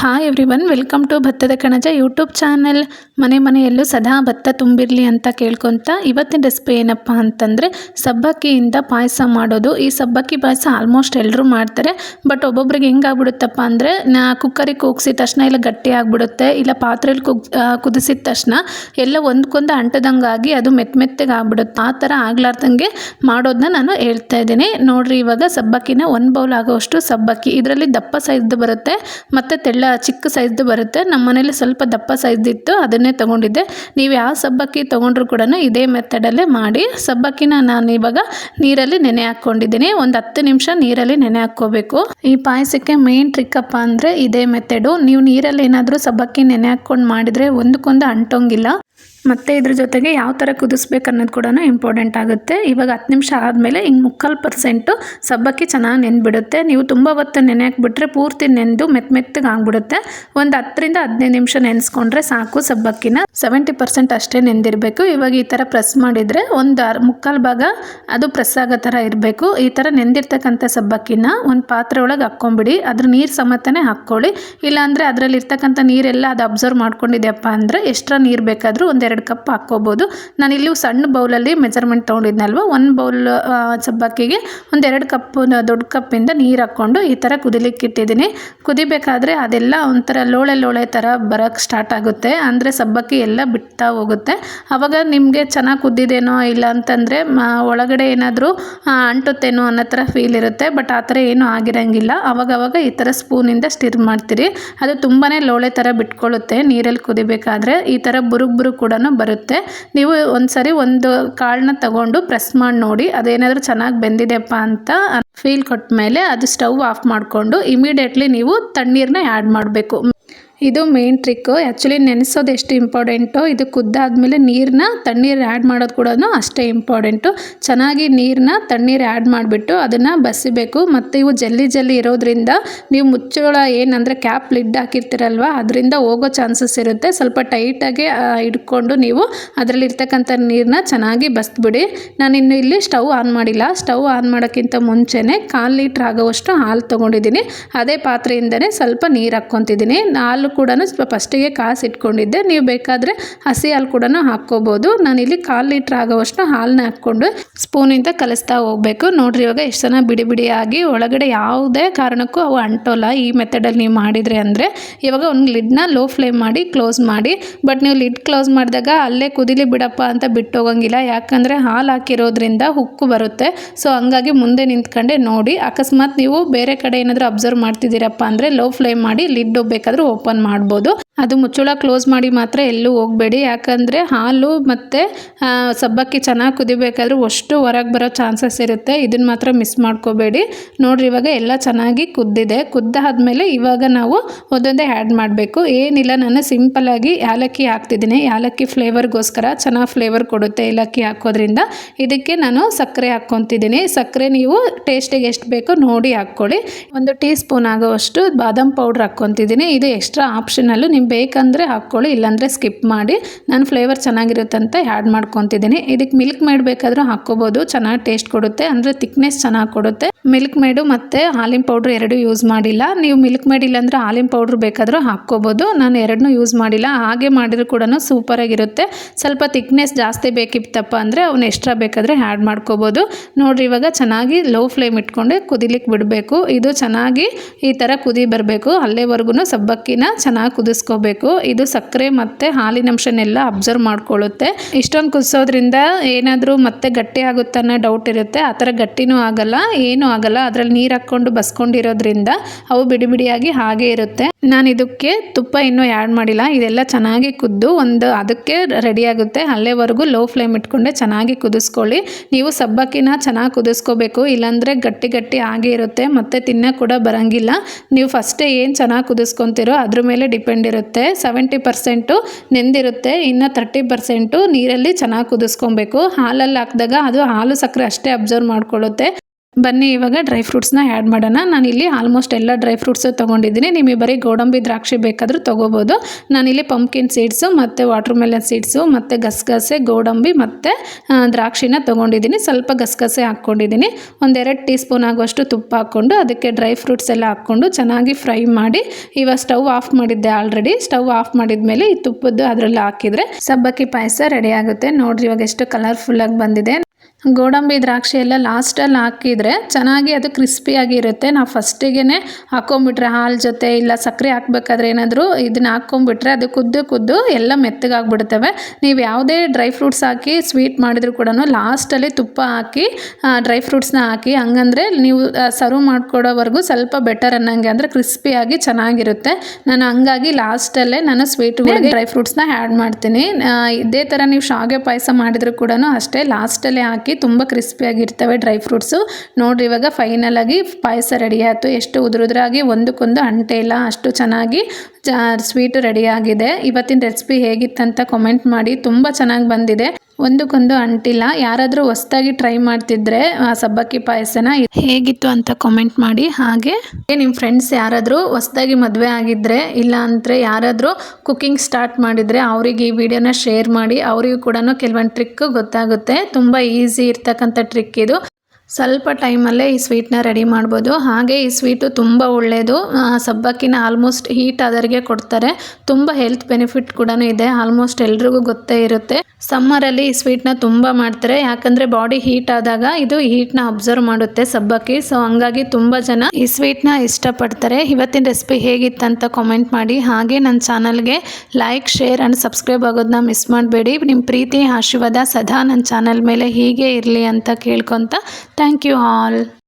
Hi every one welcome to ಭತ್ತದ ಕಣಜ YouTube channel ಮನೆ ಮನೆಯಲ್ಲೂ ಸದಾ ಭತ್ತ ತುಂಬಿರಲಿ ಅಂತ ಕೇಳ್ಕೊತ ಇವತ್ತಿನ ರೆಸಿಪಿ ಏನಪ್ಪ ಅಂತಂದರೆ ಸಬ್ಬಕ್ಕಿಯಿಂದ ಪಾಯಸ ಮಾಡೋದು. ಈ ಸಬ್ಬಕ್ಕಿ ಪಾಯಸ ಆಲ್ಮೋಸ್ಟ್ ಎಲ್ಲರೂ ಮಾಡ್ತಾರೆ. ಬಟ್ ಒಬ್ಬೊಬ್ರಿಗೆ ಹೆಂಗೆ ಆಗ್ಬಿಡುತ್ತಪ್ಪ ಅಂದರೆ, ನಾ ಕುಕ್ಕರಿಗೆ ಕೂಗಿಸಿದ ತಕ್ಷಣ ಇಲ್ಲ ಗಟ್ಟಿ ಆಗಿಬಿಡುತ್ತೆ, ಇಲ್ಲ ಪಾತ್ರೆಯಲ್ಲಿ ಕುಗ್ ಕುದಿಸಿದ ತಕ್ಷಣ ಎಲ್ಲ ಒಂದ್ಕೊಂದು ಅಂಟದಂಗಾಗಿ ಅದು ಮೆತ್ತ ಮೆತ್ತಗೆ ಆಗ್ಬಿಡುತ್ತೆ. ಆ ಥರ ಆಗ್ಲಾರ್ದಂಗೆ ಮಾಡೋದನ್ನ ನಾನು ಹೇಳ್ತಾ ಇದ್ದೀನಿ. ನೋಡಿರಿ ಇವಾಗ ಸಬ್ಬಕ್ಕಿನ ಒಂದು ಬೌಲ್ ಆಗೋಷ್ಟು ಸಬ್ಬಕ್ಕಿ. ಇದರಲ್ಲಿ ದಪ್ಪ ಸೈಜ್ದು ಬರುತ್ತೆ, ಮತ್ತು ತೆಳ್ಳ ಚಿಕ್ಕ ಸೈಜ್ದು ಬರುತ್ತೆ. ನಮ್ಮ ಮನೇಲಿ ಸ್ವಲ್ಪ ದಪ್ಪ ಸೈಜ್ದಿತ್ತು, ಅದನ್ನೇ ತೊಗೊಂಡಿದ್ದೆ. ನೀವು ಯಾವ ಸಬ್ಬಕ್ಕಿ ತೊಗೊಂಡ್ರು ಕೂಡ ಇದೇ ಮೆಥಡಲ್ಲೇ ಮಾಡಿ. ಸಬ್ಬಕ್ಕಿನ ನಾನು ಇವಾಗ ನೀರಲ್ಲಿ ನೆನೆ ಹಾಕ್ಕೊಂಡಿದ್ದೀನಿ. ಒಂದು ಹತ್ತು ನಿಮಿಷ ನೀರಲ್ಲಿ ನೆನೆ ಹಾಕ್ಕೋಬೇಕು. ಈ ಪಾಯಸಕ್ಕೆ ಮೇನ್ ಟ್ರಿಕ್ಕಪ್ಪ ಅಂದರೆ ಇದೇ ಮೆಥಡು. ನೀವು ನೀರಲ್ಲಿ ಏನಾದರೂ ಸಬ್ಬಕ್ಕಿ ನೆನೆ ಹಾಕ್ಕೊಂಡು ಮಾಡಿದರೆ ಒಂದಕ್ಕೊಂದು ಅಂಟೋಂಗಿಲ್ಲ. ಮತ್ತು ಇದ್ರ ಜೊತೆಗೆ ಯಾವ ಥರ ಕುದಿಸ್ಬೇಕು ಅನ್ನೋದು ಕೂಡ ಇಂಪಾರ್ಟೆಂಟ್ ಆಗುತ್ತೆ. ಇವಾಗ ಹತ್ತು ನಿಮಿಷ ಆದಮೇಲೆ ಹಿಂಗೆ ಮುಕ್ಕಾಲು ಪರ್ಸೆಂಟು ಸಬ್ಬಕ್ಕಿ ಚೆನ್ನಾಗಿ ನೆನ್ಬಿಡುತ್ತೆ. ನೀವು ತುಂಬ ಹೊತ್ತು ನೆನೆ ಹಾಕ್ಬಿಟ್ರೆ ಪೂರ್ತಿ ನೆಂದು ಮೆತ್ತ ಮೆತ್ತಗೆ ಆಗ್ಬಿಡುತ್ತೆ. ಒಂದು ಹತ್ತರಿಂದ ಹದಿನೈದು ನಿಮಿಷ ನೆನೆಸ್ಕೊಂಡ್ರೆ ಸಾಕು ಸಬ್ಬಕ್ಕಿನ. ಸೆವೆಂಟಿ ಪರ್ಸೆಂಟ್ ಅಷ್ಟೇ ನೆಂದಿರಬೇಕು. ಇವಾಗ ಈ ಥರ ಪ್ರೆಸ್ ಮಾಡಿದರೆ ಒಂದು ಮುಕ್ಕಾಲು ಭಾಗ ಅದು ಪ್ರೆಸ್ ಆಗೋ ಥರ ಇರಬೇಕು. ಈ ಥರ ನೆಂದಿರ್ತಕ್ಕಂಥ ಸಬ್ಬಕ್ಕಿನ ಒಂದು ಪಾತ್ರೆ ಒಳಗೆ ಹಾಕ್ಕೊಂಬಿಡಿ. ಅದ್ರ ನೀರು ಸಮೇತನೇ ಹಾಕ್ಕೊಳ್ಳಿ. ಇಲ್ಲಾಂದರೆ ಅದರಲ್ಲಿ ಇರ್ತಕ್ಕಂಥ ನೀರೆಲ್ಲ ಅದು ಅಬ್ಸರ್ವ್ ಮಾಡ್ಕೊಂಡಿದ್ಯಪ್ಪ ಅಂದರೆ ಎಕ್ಸ್ಟ್ರಾ ನೀರು ಬೇಕಾದರೂ ಒಂದು ಎರಡು ಕಪ್ ಹಾಕ್ಕೋಬೋದು. ನಾನು ಇಲ್ಲಿ ಸಣ್ಣ ಬೌಲಲ್ಲಿ ಮೆಜರ್ಮೆಂಟ್ ತೊಗೊಂಡಿದ್ನಲ್ವ? ಒಂದು ಬೌಲ್ ಸಬ್ಬಕ್ಕಿಗೆ ಒಂದೆರಡು ಕಪ್ ದೊಡ್ಡ ಕಪ್ಪಿಂದ ನೀರು ಹಾಕ್ಕೊಂಡು ಈ ಥರ ಕುದಿಲಿಕ್ಕೆ ಇಟ್ಟಿದ್ದೀನಿ. ಕುದಿಬೇಕಾದ್ರೆ ಅದೆಲ್ಲ ಒಂಥರ ಲೋಳೆ ಲೋಳೆ ಥರ ಬರೋಕ್ಕೆ ಸ್ಟಾರ್ಟ್ ಆಗುತ್ತೆ. ಅಂದರೆ ಸಬ್ಬಕ್ಕಿ ಎಲ್ಲ ಬಿಡ್ತಾ ಹೋಗುತ್ತೆ. ಆವಾಗ ನಿಮಗೆ ಚೆನ್ನಾಗಿ ಕುದ್ದಿದೇನೋ ಇಲ್ಲ ಅಂತಂದರೆ ಒಳಗಡೆ ಏನಾದರೂ ಅಂಟುತ್ತೇನೋ ಅನ್ನೋ ಥರ ಫೀಲ್ ಇರುತ್ತೆ. ಬಟ್ ಆ ಥರ ಏನೂ ಆಗಿರಂಗಿಲ್ಲ. ಅವಾಗವಾಗ ಈ ಥರ ಸ್ಪೂನಿಂದ ಸ್ಟಿರ್ ಮಾಡ್ತೀರಿ. ಅದು ತುಂಬಾ ಲೋಳೆ ಥರ ಬಿಟ್ಕೊಳ್ಳುತ್ತೆ ನೀರಲ್ಲಿ ಕುದಿಬೇಕಾದ್ರೆ. ಈ ಥರ ಬುರುಗ್ ಬುರುಕ್ ಕೂಡ ಬರುತ್ತೆ. ನೀವು ಒಂದು ಸರಿ ಒಂದು ಕಾಳನ್ನ ತಗೊಂಡು ಪ್ರೆಸ್ ಮಾಡಿ ನೋಡಿ, ಅದೇನಾದರೂ ಚೆನ್ನಾಗಿ ಬೆಂದಿದೆಯಪ್ಪ ಅಂತ ಫೀಲ್ ಕೊಟ್ಟ ಮೇಲೆ ಅದು ಸ್ಟವ್ ಆಫ್ ಮಾಡಿಕೊಂಡು ಇಮಿಡಿಯೇಟ್ಲಿ ನೀವು ತಣ್ಣೀರನ್ನ ಆ್ಯಡ್ ಮಾಡಬೇಕು. ಇದು ಮೇನ್ ಟ್ರಿಕ್ಕು ಆ್ಯಕ್ಚುಲಿ ನೆನೆಸೋದು ಎಷ್ಟು ಇಂಪಾರ್ಟೆಂಟು ಇದು ಕುದ್ದಾದಮೇಲೆ ನೀರನ್ನ ತಣ್ಣೀರು ಆ್ಯಡ್ ಮಾಡೋದು ಕೂಡ ಅಷ್ಟೇ ಇಂಪಾರ್ಟೆಂಟು ಚೆನ್ನಾಗಿ ನೀರನ್ನ ತಣ್ಣೀರು ಆ್ಯಡ್ ಮಾಡಿಬಿಟ್ಟು ಅದನ್ನು ಬಸಿಬೇಕು. ಮತ್ತು ಇವು ಜಲ್ಲಿ ಜಲ್ಲಿ ಇರೋದ್ರಿಂದ ನೀವು ಮುಚ್ಚಳ ಏನಂದರೆ ಕ್ಯಾಪ್ ಲಿಡ್ ಹಾಕಿರ್ತೀರಲ್ವ, ಅದರಿಂದ ಹೋಗೋ ಚಾನ್ಸಸ್ ಇರುತ್ತೆ. ಸ್ವಲ್ಪ ಟೈಟಾಗಿ ಇಟ್ಕೊಂಡು ನೀವು ಅದರಲ್ಲಿರ್ತಕ್ಕಂಥ ನೀರನ್ನ ಚೆನ್ನಾಗಿ ಬಸ್ಬಿಡಿ ನಾನು ಇನ್ನು ಇಲ್ಲಿ ಸ್ಟವ್ ಆನ್ ಮಾಡಿಲ್ಲ. ಸ್ಟವ್ ಆನ್ ಮಾಡೋಕ್ಕಿಂತ ಮುಂಚೆನೇ ಕಾಲು ಲೀಟ್ರ್ ಆಗೋವಷ್ಟು ಹಾಲು ತೊಗೊಂಡಿದ್ದೀನಿ. ಅದೇ ಪಾತ್ರೆಯಿಂದನೇ ಸ್ವಲ್ಪ ನೀರು ಹಾಕ್ಕೊತಿದ್ದೀನಿ. ಹಾಲು ಕೂಡ ಸ್ವಲ್ಪ ಫಸ್ಟಿಗೆ ಕಾಸು ಇಟ್ಕೊಂಡಿದ್ದೆ. ನೀವು ಬೇಕಾದರೆ ಹಸಿ ಹಾಲು ಕೂಡ ಹಾಕ್ಕೋಬೋದು. ನಾನಿಲ್ಲಿ ಕಾಲು ಲೀಟ್ರ್ ಆಗೋವಷ್ಟು ಹಾಲನ್ನ ಹಾಕ್ಕೊಂಡು ಸ್ಪೂನಿಂದ ಕಲಿಸ್ತಾ ಹೋಗಬೇಕು. ನೋಡ್ರಿ ಇವಾಗ ಎಷ್ಟು ಜನ ಬಿಡಿ ಬಿಡಿಯಾಗಿ ಒಳಗಡೆ ಯಾವುದೇ ಕಾರಣಕ್ಕೂ ಅವು ಅಂಟೋಲ್ಲ. ಈ ಮೆಥಡಲ್ಲಿ ನೀವು ಮಾಡಿದರೆ ಅಂದರೆ ಇವಾಗ ಒಂದು ಲಿಡ್ನ ಲೋ ಫ್ಲೇಮ್ ಮಾಡಿ ಕ್ಲೋಸ್ ಮಾಡಿ. ಬಟ್ ನೀವು ಲಿಡ್ ಕ್ಲೋಸ್ ಮಾಡಿದಾಗ ಅಲ್ಲೇ ಕುದಿಲಿ ಬಿಡಪ್ಪ ಅಂತ ಬಿಟ್ಟು ಹೋಗಂಗಿಲ್ಲ. ಯಾಕಂದರೆ ಹಾಲು ಹಾಕಿರೋದ್ರಿಂದ ಹುಕ್ಕು ಬರುತ್ತೆ. ಸೊ ಹಂಗಾಗಿ ಮುಂದೆ ನಿಂತ್ಕೊಂಡೆ ನೋಡಿ. ಅಕಸ್ಮಾತ್ ನೀವು ಬೇರೆ ಕಡೆ ಏನಾದರೂ ಅಬ್ಸರ್ವ್ ಮಾಡ್ತಿದ್ದೀರಪ್ಪ ಅಂದರೆ ಲೋ ಫ್ಲೇಮ್ ಮಾಡಿ ಲಿಡ್ ಬೇಕಾದರೂ ಓಪನ್ ಮಾಡ್ಬೋದು. ಅದು ಮುಚ್ಚಳ ಕ್ಲೋಸ್ ಮಾಡಿ ಮಾತ್ರ ಎಲ್ಲೂ ಹೋಗಬೇಡಿ. ಯಾಕಂದರೆ ಹಾಲು ಮತ್ತು ಸಬ್ಬಕ್ಕಿ ಚೆನ್ನಾಗಿ ಕುದಿಬೇಕಾದ್ರೆ ಅಷ್ಟು ಹೊರಗೆ ಬರೋ ಚಾನ್ಸಸ್ ಇರುತ್ತೆ. ಇದನ್ನು ಮಾತ್ರ ಮಿಸ್ ಮಾಡ್ಕೋಬೇಡಿ. ನೋಡಿರಿ, ಇವಾಗ ಎಲ್ಲ ಚೆನ್ನಾಗಿ ಕುದ್ದಿದೆ. ಕುದ್ದಾದ್ಮೇಲೆ ಇವಾಗ ನಾವು ಒಂದೊಂದೇ ಆ್ಯಡ್ ಮಾಡಬೇಕು. ಏನಿಲ್ಲ, ನಾನು ಸಿಂಪಲಾಗಿ ಏಲಕ್ಕಿ ಹಾಕ್ತಿದ್ದೀನಿ. ಏಲಕ್ಕಿ ಫ್ಲೇವರ್ಗೋಸ್ಕರ ಚೆನ್ನಾಗಿ ಫ್ಲೇವರ್ ಕೊಡುತ್ತೆ ಏಲಕ್ಕಿ ಹಾಕೋದ್ರಿಂದ. ಇದಕ್ಕೆ ನಾನು ಸಕ್ಕರೆ ಹಾಕ್ಕೊತಿದ್ದೀನಿ. ಸಕ್ಕರೆ ನೀವು ಟೇಸ್ಟಿಗೆ ಎಷ್ಟು ಬೇಕೋ ನೋಡಿ ಹಾಕ್ಕೊಳ್ಳಿ. ಒಂದು ಟೀ ಸ್ಪೂನ್ ಆಗೋವಷ್ಟು ಬಾದಾಮ್ ಪೌಡ್ರ್ ಹಾಕ್ಕೊತಿದ್ದೀನಿ. ಇದು ಎಕ್ಸ್ಟ್ರಾ ಆಪ್ಷನಲ್ಲು ನಿಮ್ಗೆ ಬೇಕಂದರೆ ಹಾಕ್ಕೊಳ್ಳಿ, ಇಲ್ಲಾಂದರೆ ಸ್ಕಿಪ್ ಮಾಡಿ. ನಾನು ಫ್ಲೇವರ್ ಚೆನ್ನಾಗಿರುತ್ತೆ ಅಂತ ಆ್ಯಡ್ ಮಾಡ್ಕೊತಿದ್ದೀನಿ. ಇದಕ್ಕೆ ಮಿಲ್ಕ್ ಮೇಡ್ ಬೇಕಾದರೂ ಹಾಕ್ಕೋಬೋದು. ಚೆನ್ನಾಗಿ ಟೇಸ್ಟ್ ಕೊಡುತ್ತೆ. ಅಂದರೆ ತಿಕ್ನೆಸ್ ಚೆನ್ನಾಗಿ ಕೊಡುತ್ತೆ. ಮಿಲ್ಕ್ ಮೇಡು ಮತ್ತು ಹಾಲಿನ ಪೌಡ್ರ್ ಎರಡು ಯೂಸ್ ಮಾಡಿಲ್ಲ. ನೀವು ಮಿಲ್ಕ್ ಮೇಡ್ ಇಲ್ಲಾಂದರೆ ಹಾಲಿನ ಪೌಡ್ರ್ ಬೇಕಾದರೂ ಹಾಕ್ಕೋಬೋದು. ನಾನು ಎರಡನ್ನೂ ಯೂಸ್ ಮಾಡಿಲ್ಲ. ಹಾಗೆ ಮಾಡಿದ್ರು ಕೂಡ ಸೂಪರಾಗಿರುತ್ತೆ ಸ್ವಲ್ಪ ತಿಕ್ನೆಸ್ ಜಾಸ್ತಿ ಬೇಕಿತ್ತಪ್ಪ ಅಂದರೆ ಅವನು ಎಕ್ಸ್ಟ್ರಾ ಬೇಕಾದರೆ ಆ್ಯಡ್ ಮಾಡ್ಕೋಬೋದು. ನೋಡಿರಿ, ಇವಾಗ ಚೆನ್ನಾಗಿ ಲೋ ಫ್ಲೇಮ್ ಇಟ್ಕೊಂಡು ಕುದಿಲಿಕ್ಕೆ ಬಿಡಬೇಕು. ಇದು ಚೆನ್ನಾಗಿ ಈ ಥರ ಕುದಿ ಬರಬೇಕು. ಅಲ್ಲೇವರೆಗೂ ಸಬ್ಬಕ್ಕಿನ ಚೆನ್ನಾಗಿ ಕುದಿಸ್ಕೋಬೇಕು ಇದು ಸಕ್ಕರೆ ಮತ್ತು ಹಾಲಿನ ಅಂಶನೆಲ್ಲ ಅಬ್ಸರ್ವ್ ಮಾಡ್ಕೊಳ್ಳುತ್ತೆ. ಇಷ್ಟೊಂದು ಕುದಿಸೋದ್ರಿಂದ ಏನಾದರೂ ಮತ್ತೆ ಗಟ್ಟಿ ಆಗುತ್ತೆ ಅನ್ನೋ ಡೌಟ್ ಇರುತ್ತೆ. ಆ ಥರ ಗಟ್ಟಿನೂ ಆಗಲ್ಲ, ಏನೂ ಆಗಲ್ಲ. ಅದರಲ್ಲಿ ನೀರು ಹಾಕ್ಕೊಂಡು ಬಸ್ಕೊಂಡಿರೋದ್ರಿಂದ ಅವು ಬಿಡಿ ಬಿಡಿಯಾಗಿ ಹಾಗೆ ಇರುತ್ತೆ. ನಾನು ಇದಕ್ಕೆ ತುಪ್ಪ ಇನ್ನೂ ಆ್ಯಡ್ ಮಾಡಿಲ್ಲ. ಇದೆಲ್ಲ ಚೆನ್ನಾಗಿ ಕುದ್ದು ಒಂದು ಅದಕ್ಕೆ ರೆಡಿಯಾಗುತ್ತೆ ಅಲ್ಲೇವರೆಗೂ ಲೋ ಫ್ಲೇಮ್ ಇಟ್ಕೊಂಡೆ ಚೆನ್ನಾಗಿ ಕುದಿಸ್ಕೊಳ್ಳಿ. ನೀವು ಸಬ್ಬಕ್ಕಿನ ಚೆನ್ನಾಗಿ ಕುದಿಸ್ಕೋಬೇಕು. ಇಲ್ಲಾಂದರೆ ಗಟ್ಟಿ ಗಟ್ಟಿ ಆಗೇ ಇರುತ್ತೆ, ಮತ್ತು ತಿನ್ನೋಕೆ ಕೂಡ ಬರೋಂಗಿಲ್ಲ. ನೀವು ಫಸ್ಟೇ ಏನು ಚೆನ್ನಾಗಿ ಕುದಿಸ್ಕೊತಿರೋ ಅದ್ರ ಮೇಲೆ ಡಿಪೆಂಡ್ ಇರುತ್ತೆ. ಸೆವೆಂಟಿ ಪರ್ಸೆಂಟು ನೆಂದಿರುತ್ತೆ, ಇನ್ನು ತರ್ಟಿ ಪರ್ಸೆಂಟು ನೀರಲ್ಲಿ ಚೆನ್ನಾಗಿ ಕುದಿಸ್ಕೊಬೇಕು. ಹಾಲಲ್ಲಿ ಹಾಕಿದಾಗ ಅದು ಹಾಲು ಸಕ್ಕರೆ ಅಷ್ಟೇ ಅಬ್ಸರ್ವ್ ಮಾಡ್ಕೊಳ್ಳುತ್ತೆ. ಬನ್ನಿ, ಇವಾಗ ಡ್ರೈ ಫ್ರೂಟ್ಸ್ನ ಆ್ಯಡ್ ಮಾಡೋಣ. ನಾನು ಇಲ್ಲಿ ಆಲ್ಮೋಸ್ಟ್ ಎಲ್ಲ ಡ್ರೈ ಫ್ರೂಟ್ಸು ತೊಗೊಂಡಿದ್ದೀನಿ. ನಿಮಗೆ ಬರೀ ಗೋಡಂಬಿ ದ್ರಾಕ್ಷಿ ಬೇಕಾದರೂ ತೊಗೋಬೋದು. ನಾನಿಲ್ಲಿ ಪಂಪ್ಕಿನ್ ಸೀಡ್ಸು ಮತ್ತು ವಾಟರ್ ಮೆಲನ್ ಸೀಡ್ಸು ಮತ್ತು ಗಸಗಸೆ, ಗೋಡಂಬಿ, ಮತ್ತು ದ್ರಾಕ್ಷಿನ ತೊಗೊಂಡಿದ್ದೀನಿ. ಸ್ವಲ್ಪ ಗಸಗಸೆ ಹಾಕ್ಕೊಂಡಿದ್ದೀನಿ. ಒಂದೆರಡು ಟೀ ಸ್ಪೂನ್ ಆಗುವಷ್ಟು ತುಪ್ಪ ಹಾಕ್ಕೊಂಡು ಅದಕ್ಕೆ ಡ್ರೈ ಫ್ರೂಟ್ಸ್ ಎಲ್ಲ ಹಾಕ್ಕೊಂಡು ಚೆನ್ನಾಗಿ ಫ್ರೈ ಮಾಡಿ ಇವಾಗ ಸ್ಟವ್ ಆಫ್ ಮಾಡಿದ್ದೆ ಆಲ್ರೆಡಿ ಸ್ಟವ್ ಆಫ್ ಮಾಡಿದ ಮೇಲೆ ಈ ತುಪ್ಪದ್ದು ಅದರಲ್ಲಿ ಹಾಕಿದರೆ ಸಬ್ಬಕ್ಕಿ ಪಾಯಸ ರೆಡಿ ಆಗುತ್ತೆ. ನೋಡ್ರಿ ಇವಾಗ ಎಷ್ಟು ಕಲರ್ಫುಲ್ಲಾಗಿ ಬಂದಿದೆ. ಗೋಡಂಬಿ ದ್ರಾಕ್ಷಿ ಎಲ್ಲ ಲಾಸ್ಟಲ್ಲಿ ಹಾಕಿದರೆ ಚೆನ್ನಾಗಿ ಅದು ಕ್ರಿಸ್ಪಿಯಾಗಿ ಇರುತ್ತೆ. ನಾವು ಫಸ್ಟಿಗೆ ಹಾಕೊಂಬಿಟ್ರೆ ಹಾಲು ಜೊತೆ ಇಲ್ಲ ಸಕ್ಕರೆ ಹಾಕ್ಬೇಕಾದ್ರೆ ಏನಾದರೂ ಇದನ್ನ ಹಾಕ್ಕೊಂಬಿಟ್ರೆ ಅದು ಕುದ್ದು ಕುದ್ದು ಎಲ್ಲ ಮೆತ್ತಗಾಗ್ಬಿಡ್ತವೆ. ನೀವು ಯಾವುದೇ ಡ್ರೈ ಫ್ರೂಟ್ಸ್ ಹಾಕಿ ಸ್ವೀಟ್ ಮಾಡಿದ್ರು ಕೂಡ ಲಾಸ್ಟಲ್ಲಿ ತುಪ್ಪ ಹಾಕಿ ಡ್ರೈ ಫ್ರೂಟ್ಸ್ನ ಹಾಕಿ ಹಂಗಂದರೆ ನೀವು ಸರ್ವ್ ಮಾಡ್ಕೊಡೋವರೆಗೂ ಸ್ವಲ್ಪ ಬೆಟರ್ ಅನ್ನಂಗೆ. ಅಂದರೆ ಕ್ರಿಸ್ಪಿಯಾಗಿ ಚೆನ್ನಾಗಿರುತ್ತೆ. ನಾನು ಹಂಗಾಗಿ ಲಾಸ್ಟಲ್ಲೇ ನಾನು ಸ್ವೀಟ್ಗಳಿಗೆ ಡ್ರೈ ಫ್ರೂಟ್ಸ್ನ ಆ್ಯಡ್ ಮಾಡ್ತೀನಿ. ಇದೇ ಥರ ನೀವು ಶಾವಿಗೆ ಪಾಯಸ ಮಾಡಿದ್ರು ಕೂಡ ಅಷ್ಟೇ. ಲಾಸ್ಟಲ್ಲೇ ಹಾಕಿ ತುಂಬ ಕ್ರಿಸ್ಪಿಯಾಗಿರ್ತವೆ ಡ್ರೈ ಫ್ರೂಟ್ಸು ನೋಡ್ರಿ ಇವಾಗ ಫೈನಲ್ ಆಗಿ ಪಾಯಸ ರೆಡಿ ಆಯಿತು. ಎಷ್ಟು ಉದುರುದ್ರಾಗಿ ಒಂದಕ್ಕೊಂದು ಅಂಟೆ ಇಲ್ಲ, ಅಷ್ಟು ಚೆನ್ನಾಗಿ ಸ್ವೀಟ್ ರೆಡಿ ಆಗಿದೆ. ಇವತ್ತಿನ ರೆಸಿಪಿ ಹೇಗಿತ್ತಂತ ಕಾಮೆಂಟ್ ಮಾಡಿ. ತುಂಬ ಚೆನ್ನಾಗಿ ಬಂದಿದೆ. ಒಂದಕ್ಕೊಂದು ಅಂಟಿಲ್ಲ. ಯಾರಾದರೂ ಹೊಸ್ದಾಗಿ ಟ್ರೈ ಮಾಡ್ತಿದ್ರೆ, ಆ ಸಬ್ಬಕ್ಕಿ ಪಾಯಸನ ಹೇಗಿತ್ತು ಅಂತ ಕಾಮೆಂಟ್ ಮಾಡಿ. ಹಾಗೆ ನಿಮ್ಮ ಫ್ರೆಂಡ್ಸ್ ಯಾರಾದರೂ ಹೊಸ್ದಾಗಿ ಮದುವೆ ಆಗಿದ್ರೆ, ಇಲ್ಲ ಅಂದರೆ ಯಾರಾದರೂ ಕುಕ್ಕಿಂಗ್ ಸ್ಟಾರ್ಟ್ ಮಾಡಿದರೆ ಅವರಿಗೆ ಈ ವಿಡಿಯೋನ ಶೇರ್ ಮಾಡಿ, ಅವರಿಗೂ ಕೂಡ ಕೆಲವೊಂದು ಟ್ರಿಕ್ ಗೊತ್ತಾಗುತ್ತೆ. ತುಂಬ ಈಸಿ ಇರ್ತಕ್ಕಂಥ ಟ್ರಿಕ್ ಇದು. ಸ್ವಲ್ಪ ಟೈಮಲ್ಲೇ ಈ ಸ್ವೀಟ್ನ ರೆಡಿ ಮಾಡ್ಬೋದು. ಹಾಗೆ ಈ ಸ್ವೀಟು ತುಂಬ ಒಳ್ಳೆಯದು ಸಬ್ಬಕ್ಕಿನ ಆಲ್ಮೋಸ್ಟ್ ಹೀಟ್ ಆದವರಿಗೆ ಕೊಡ್ತಾರೆ. ತುಂಬ ಹೆಲ್ತ್ ಬೆನಿಫಿಟ್ ಕೂಡ ಇದೆ. ಆಲ್ಮೋಸ್ಟ್ ಎಲ್ರಿಗೂ ಗೊತ್ತೇ ಇರುತ್ತೆ. ಸಮ್ಮರಲ್ಲಿ ಈ ಸ್ವೀಟ್ನ ತುಂಬ ಮಾಡ್ತಾರೆ. ಯಾಕಂದರೆ ಬಾಡಿ ಹೀಟ್ ಆದಾಗ ಇದು ಹೀಟ್ನ ಅಬ್ಸರ್ವ್ ಮಾಡುತ್ತೆ ಸಬ್ಬಕ್ಕಿ. ಸೊ ಹಂಗಾಗಿ ತುಂಬ ಜನ ಈ ಸ್ವೀಟ್ನ ಇಷ್ಟಪಡ್ತಾರೆ. ಇವತ್ತಿನ ರೆಸಿಪಿ ಹೇಗಿತ್ತಂತ ಕಾಮೆಂಟ್ ಮಾಡಿ. ಹಾಗೆ ನನ್ನ ಚಾನಲ್ಗೆ ಲೈಕ್ ಶೇರ್ ಆ್ಯಂಡ್ ಸಬ್ಸ್ಕ್ರೈಬ್ ಆಗೋದನ್ನ ಮಿಸ್ ಮಾಡಬೇಡಿ. ನಿಮ್ಮ ಪ್ರೀತಿ, ಆಶೀರ್ವಾದ ಸದಾ ನನ್ನ ಚಾನಲ್ ಮೇಲೆ ಹೀಗೆ ಇರಲಿ ಅಂತ ಕೇಳ್ಕೊತ Thank you all.